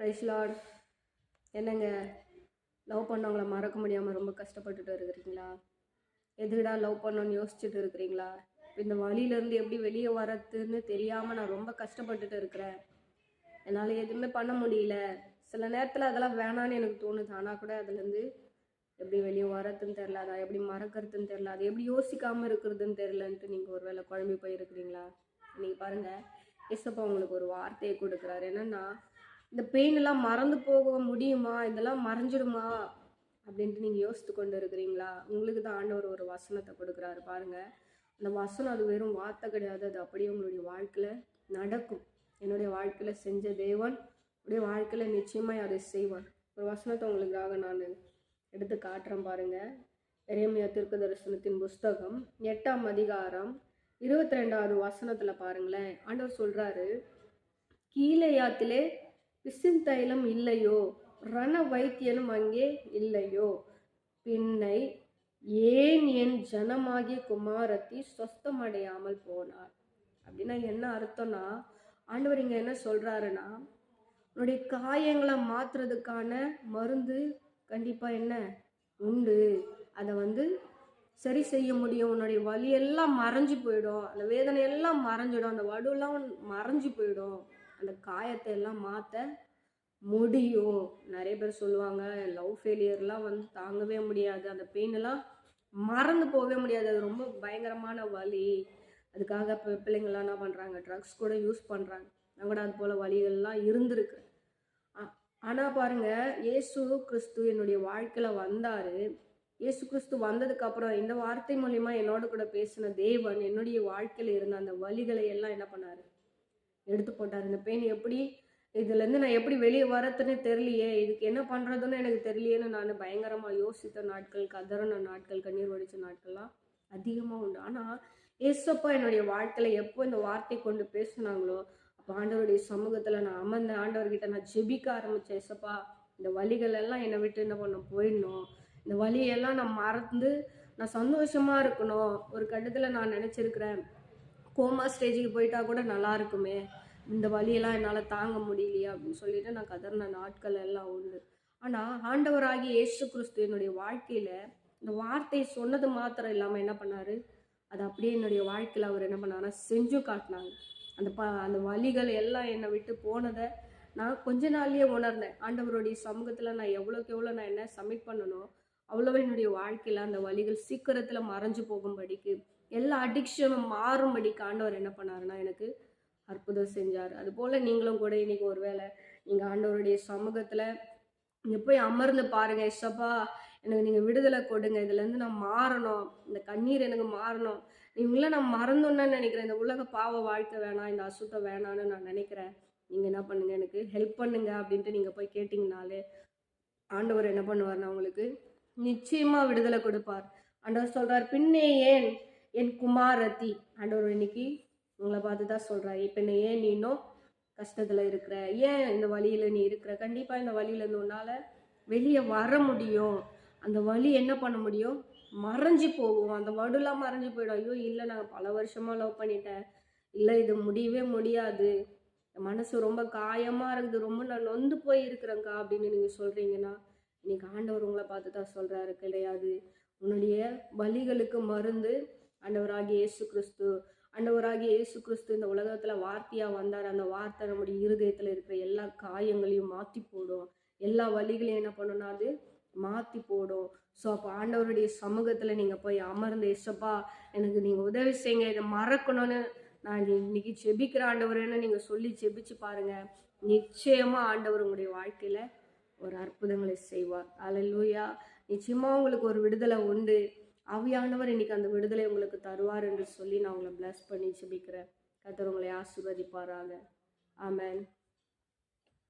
Price lord என்னங்க? Love பண்ணவங்கள மறக்க முடியாமல் ரொம்ப கஷ்டப்பட்டுட்டு இருக்கிறீங்களா? எதுடா லவ் பண்ணோன்னு யோசிச்சுட்டு இருக்கிறீங்களா? இந்த வழியிலேருந்து எப்படி வெளியே வரதுன்னு தெரியாமல் நான் ரொம்ப கஷ்டப்பட்டுட்டு இருக்கிறேன். என்னால் எதுவுமே பண்ண முடியல. சில நேரத்தில் அதெல்லாம் வேணான்னு எனக்கு தோணுது. ஆனால் கூட அதுலேருந்து எப்படி வெளியே வரதுன்னு தெரில அதை எப்படி மறக்கிறதுன்னு தெரில அதை எப்படி யோசிக்காமல் இருக்கிறதுன்னு தெரிலன்ட்டு நீங்கள் ஒரு வேளை குழம்பி போயிருக்கிறீங்களா? நீங்கள் பாருங்கள் இசப்பா உங்களுக்கு ஒரு வார்த்தையை கொடுக்குறாரு. என்னென்னா இந்த பெயின் எல்லாம் மறந்து போக முடியுமா? இதெல்லாம் மறைஞ்சிடுமா? அப்படின்ட்டு நீங்கள் யோசித்து கொண்டு இருக்கிறீங்களா உங்களுக்கு தான் ஆண்டவர் ஒரு வசனத்தை கொடுக்குறாரு. பாருங்கள் அந்த வசனம் அது வெறும் வார்த்தை கிடையாது. அது அப்படியே உங்களுடைய வாழ்க்கையில் நடக்கும். என்னுடைய வாழ்க்கையில் செஞ்ச தேவன் உடைய வாழ்க்கையில் நிச்சயமாக அதை செய்வார். ஒரு வசனத்தை உங்களுக்காக நான் எடுத்து காட்டுறேன் பாருங்கள் எரேமியா தீர்க்க தரிசனத்தின் புஸ்தகம் எட்டாம் அதிகாரம் இருபத்தி ரெண்டாவது வசனத்தில் பாருங்களேன். ஆண்டவர் சொல்கிறாரு கீழே யாத்திலே பிசின் தைலம் இல்லையோ? ரண வைத்தியனும் அங்கே இல்லையோ? பின்னை ஏன் என் ஜனமாகிய குமாரத்தி சொஸ்தமடையாமல் போனார் அப்படின்னா என்ன அர்த்தம்னா ஆண்டவர் இங்கே என்ன சொல்கிறாருன்னா உன்னுடைய காயங்களை மாற்றுறதுக்கான மருந்து கண்டிப்பாக என்ன? உண்டு. அதை வந்து சரி செய்ய முடியும். உன்னுடைய வலியெல்லாம் மறைஞ்சு போயிடும். அந்த வேதனை எல்லாம் மறைஞ்சிடும். அந்த வடுலாம் மறைஞ்சு போயிடும். அந்த காயத்தை எல்லாம் மாற்ற முடியும். நிறைய பேர் சொல்லுவாங்க லவ் ஃபெயிலியர்லாம் வந்து தாங்கவே முடியாது. அந்த பெயினெல்லாம் மறந்து போகவே முடியாது. அது ரொம்ப பயங்கரமான வலி. அதுக்காக இப்போ பிள்ளைங்கள்லாம் என்ன பண்ணுறாங்க ட்ரக்ஸ் கூட யூஸ் பண்ணுறாங்க நான் கூட அது போல் வழிகள்லாம் இருந்திருக்கு. ஆனால் பாருங்கள் இயேசு கிறிஸ்து என்னுடைய வாழ்க்கையில் வந்தார். இயேசு கிறிஸ்து வந்ததுக்கப்புறம் இந்த வார்த்தை மூலிமா என்னோட கூட பேசின தேவன் என்னுடைய வாழ்க்கையில் இருந்த அந்த வழிகளை எல்லாம் என்ன பண்ணார்? எடுத்து போட்டார். இந்த பெயின் எப்படி இதுலேருந்து நான் எப்படி வெளியே வரத்துன்னு தெரியலையே. இதுக்கு என்ன பண்ணுறதுன்னு எனக்கு தெரியலையேன்னு நான் பயங்கரமாக யோசித்த நாட்கள் கதறின நாட்கள் கண்ணீர் வடித்த நாட்கள்லாம் அதிகமாக உண்டு. ஆனால் ஏசப்பா என்னுடைய வாழ்க்கையில் எப்போ இந்த வார்த்தை கொண்டு பேசுனாங்களோ அப்போ ஆண்டவருடைய சமூகத்தில் நான் அமர்ந்த ஆண்டவர்கிட்ட நான் ஜெபிக்க ஆரம்பித்தேன் ஏசப்பா இந்த வழிகள் எல்லாம் என்னை விட்டு என்ன பண்ண போயிடணும். இந்த வழியெல்லாம் நான் மறந்து நான் சந்தோஷமாக இருக்கணும். ஒரு கட்டத்தில் நான் நினச்சிருக்கிறேன். கோமா ஸ்டேஜுக்கு போயிட்டா கூட நல்லா இருக்குமே இந்த வழியெல்லாம் என்னால் தாங்க முடியலையா அப்படின்னு சொல்லிட்டு நான் கதறின நாட்கள் எல்லாம் உண்டு. ஆனால் ஆண்டவராகி இயேசு கிறிஸ்து என்னுடைய வாழ்க்கையில் இந்த வார்த்தை சொன்னது மாத்திரம் இல்லாமல் என்ன பண்ணார்? அது அப்படியே என்னுடைய வாழ்க்கையில் அவர் என்ன பண்ணார்னா செஞ்சு காட்டினாங்க அந்த ப அந்த வழிகள் எல்லாம் என்னை விட்டு போனதை நான் கொஞ்ச நாள்லேயே உணர்ந்தேன். ஆண்டவருடைய சமூகத்தில் நான் எவ்வளோக்கு எவ்வளோ நான் என்ன சப்மிட் பண்ணணும் அவ்வளோ என்னுடைய வாழ்க்கையில் அந்த வழிகள் சீக்கிரத்தில் மறைஞ்சு போகும்படிக்கு. எல்லா அடிக்ஷனும் மாறும்படி ஆண்டவர் என்ன பண்ணாருன்னா எனக்கு அற்புதம் செஞ்சார். அதுபோல் நீங்களும் கூட இன்னைக்கு ஒரு வேளை நீங்கள் ஆண்டவருடைய சமூகத்தில் நீங்கள் போய் அமர்ந்து பாருங்கள் எஸ்ஸப்பா எனக்கு நீங்கள் விடுதலை கொடுங்க இதுலேருந்து நான் மாறணும் இந்த கண்ணீர் எனக்கு மாறணும். இவங்களாம் நான் மறந்தோன்னு நினைக்கிறேன். இந்த உலக பாவ வாழ்க்கை வேணாம் இந்த அசுத்தம் வேணான்னு நான் நினைக்கிறேன். நீங்கள் என்ன பண்ணுங்கள் எனக்கு ஹெல்ப் பண்ணுங்க அப்படின்ட்டு நீங்கள் போய் கேட்டிங்கனாலே ஆண்டவர் என்ன பண்ணுவார்னா உங்களுக்கு நிச்சயமாக விடுதலை கொடுப்பார். ஆண்டவர் சொல்கிறார் பின்னே ஏன் என் குமாரத்தி ஆண்டவர் இன்னைக்கு உங்களை பார்த்து தான் சொல்கிறார் இப்போ என்ன ஏன் நீ இன்னும் கஷ்டத்தில் இருக்கிற? ஏன் இந்த வழியில் நீ இருக்கிற? கண்டிப்பாக இந்த வழியிலேருந்து உன்னால் வெளியே வர முடியும். அந்த வழி என்ன பண்ண முடியும்? மறைஞ்சு போகும். அந்த வடுலாம் மறைஞ்சு போயிடும். ஐயோ இல்லை நான் பல வருஷமாக லவ் பண்ணிட்டேன். இல்லை இது முடியவே முடியாது. மனசு ரொம்ப காயமாக இருக்குது. ரொம்ப நான் நொந்து போய் இருக்கிறேங்க்கா அப்படின்னு நீங்கள் சொல்கிறீங்கன்னா இன்னைக்கு ஆண்டவர் உங்களை பார்த்து தான் சொல்கிறாரு கிடையாது. உன்னுடைய வழிகளுக்கு மருந்து ஆண்டவராகிய இயேசு கிறிஸ்து ஆண்டவராகிய இயேசு கிறிஸ்து இந்த உலகத்தில் வார்த்தையாக வந்தார். அந்த வார்த்தை நம்முடைய இருதயத்தில் இருக்கிற எல்லா காயங்களையும் மாற்றி போடும். எல்லா வழிகளையும் என்ன பண்ணுன்னா அது மாற்றி போடும். ஸோ அப்போ ஆண்டவருடைய சமூகத்தில் நீங்கள் போய் அமர்ந்து இசப்பா எனக்கு நீங்கள் உதவி செய்யுங்க. இதை மறக்கணும்னு நான் இன்னைக்கு செபிக்கிற ஆண்டவர்னு நீங்கள் சொல்லி செபிச்சு பாருங்கள் நிச்சயமாக ஆண்டவர் உங்களுடைய வாழ்க்கையில் ஒரு அற்புதங்களை செய்வார். அலலூயா நிச்சயமாக உங்களுக்கு ஒரு விடுதலை உண்டு. ஆவியானவர் இன்னைக்கு அந்த விடுதலை உங்களுக்கு தருவார் என்று சொல்லி நான் உங்களை பிளஸ் பண்ணி ஜெபிக்கிறேன் கத்தர் உங்களை ஆசிர்வதிப்பாராக. ஆமேன்